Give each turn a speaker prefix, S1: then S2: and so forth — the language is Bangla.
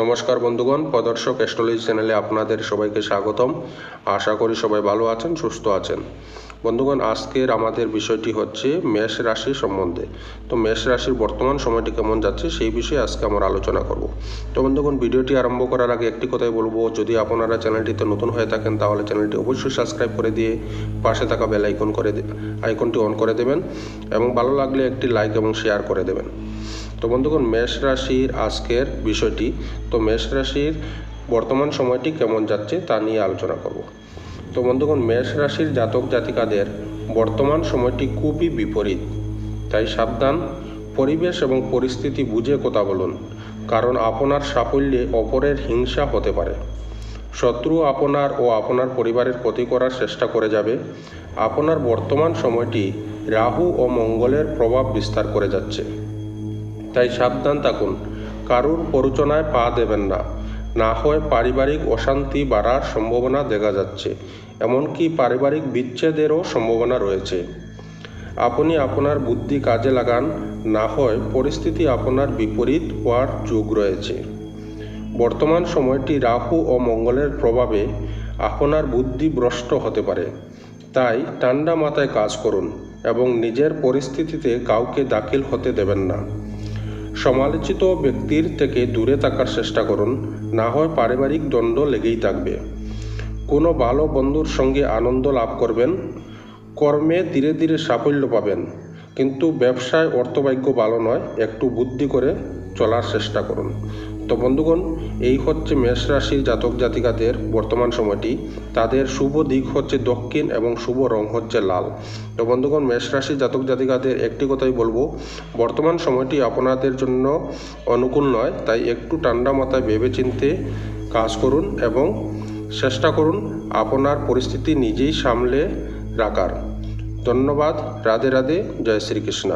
S1: নমস্কার বন্ধুগণ, প্রদর্শক অ্যাস্ট্রোলজি চ্যানেলে আপনাদের সবাইকে স্বাগতম। আশা করি সবাই ভালো আছেন, সুস্থ আছেন। বন্ধুগণ, আজকের আমাদের বিষয়টি হচ্ছে মেষ রাশি সম্বন্ধে। তো মেষ রাশির বর্তমান সময়টি কেমন যাচ্ছে সেই বিষয়ে আজকে আমরা আলোচনা করব। তো বন্ধুগণ, ভিডিওটি আরম্ভ করার আগে একটি কথাই বলব, যদি আপনারা চ্যানেলটিতে নতুন হয়ে থাকেন, তাহলে চ্যানেলটি অবশ্যই সাবস্ক্রাইব করে দিয়ে পাশে থাকা বেল আইকন করে আইকনটি অন করে দেবেন এবং ভালো লাগলে একটি লাইক এবং শেয়ার করে দেবেন। তো বন্ধুগণ, মেষ রাশির আজকের বিষয়টি, তো মেষ রাশির বর্তমান সময়টি কেমন যাচ্ছে তা নিয়ে আলোচনা করব। তো বন্ধুগণ, মেষ রাশির জাতক জাতিকাদের বর্তমান সময়টি খুবই বিপরীত। তাই সাবধান, পরিবেশ এবং পরিস্থিতি বুঝে কথা বলুন। কারণ আপনার সাফল্যে অপরের হিংসা হতে পারে। শত্রু আপনার ও আপনার পরিবারের ক্ষতি করার চেষ্টা করে যাবে। আপনার বর্তমান সময়টি রাহু ও মঙ্গলের প্রভাব বিস্তার করে যাচ্ছে। তাই সাবধান থাকুন। কারুর প্ররোচনায় পা দেবেন না। না হয় পারিবারিক অশান্তি বাড়ার সম্ভাবনা দেখা যাচ্ছে, এমনকি পারিবারিক বিচ্ছেদেরও সম্ভাবনা রয়েছে। আপনি আপনার বুদ্ধি কাজে লাগান, না হয় পরিস্থিতি আপনার বিপরীত হওয়ার যোগ রয়েছে। বর্তমান সময়টি রাহু ও মঙ্গলের প্রভাবে আপনার বুদ্ধি ভ্রষ্ট হতে পারে। তাই ঠান্ডা মাথায় কাজ করুন এবং নিজের পরিস্থিতিতে কাউকে দাখিল হতে দেবেন না। সমালোচিত ব্যক্তির থেকে দূরে থাকার চেষ্টা করুন, না হয় পারিবারিক দ্বন্দ্ব লেগেই থাকবে। কোনো ভালো বন্ধুর সঙ্গে আনন্দ লাভ করবেন, কর্মে ধীরে ধীরে সাফল্য পাবেন, কিন্তু ব্যবসায় অর্থভাগ্য ভালো নয়, একটু বুদ্ধি করে চলার চেষ্টা করুন। তো বন্ধুগণ, এই হচ্ছে মেষ রাশির জাতক জাতিকাদের বর্তমান সময়টি। তাদের শুভ দিক হচ্ছে দক্ষিণ এবং শুভ রং হচ্ছে লাল। তো বন্ধুগণ, মেষ রাশির জাতক জাতিকাদের একটি কথাই বলব, বর্তমান সময়টি আপনাদের জন্য অনুকূল নয়, তাই একটু ঠান্ডা মাথায় ভেবেচিন্তে কাজ করুন এবং চেষ্টা করুন আপনার পরিস্থিতি নিজেই সামলে রাখার। ধন্যবাদ, রাধে রাধে, জয় শ্রীকৃষ্ণ।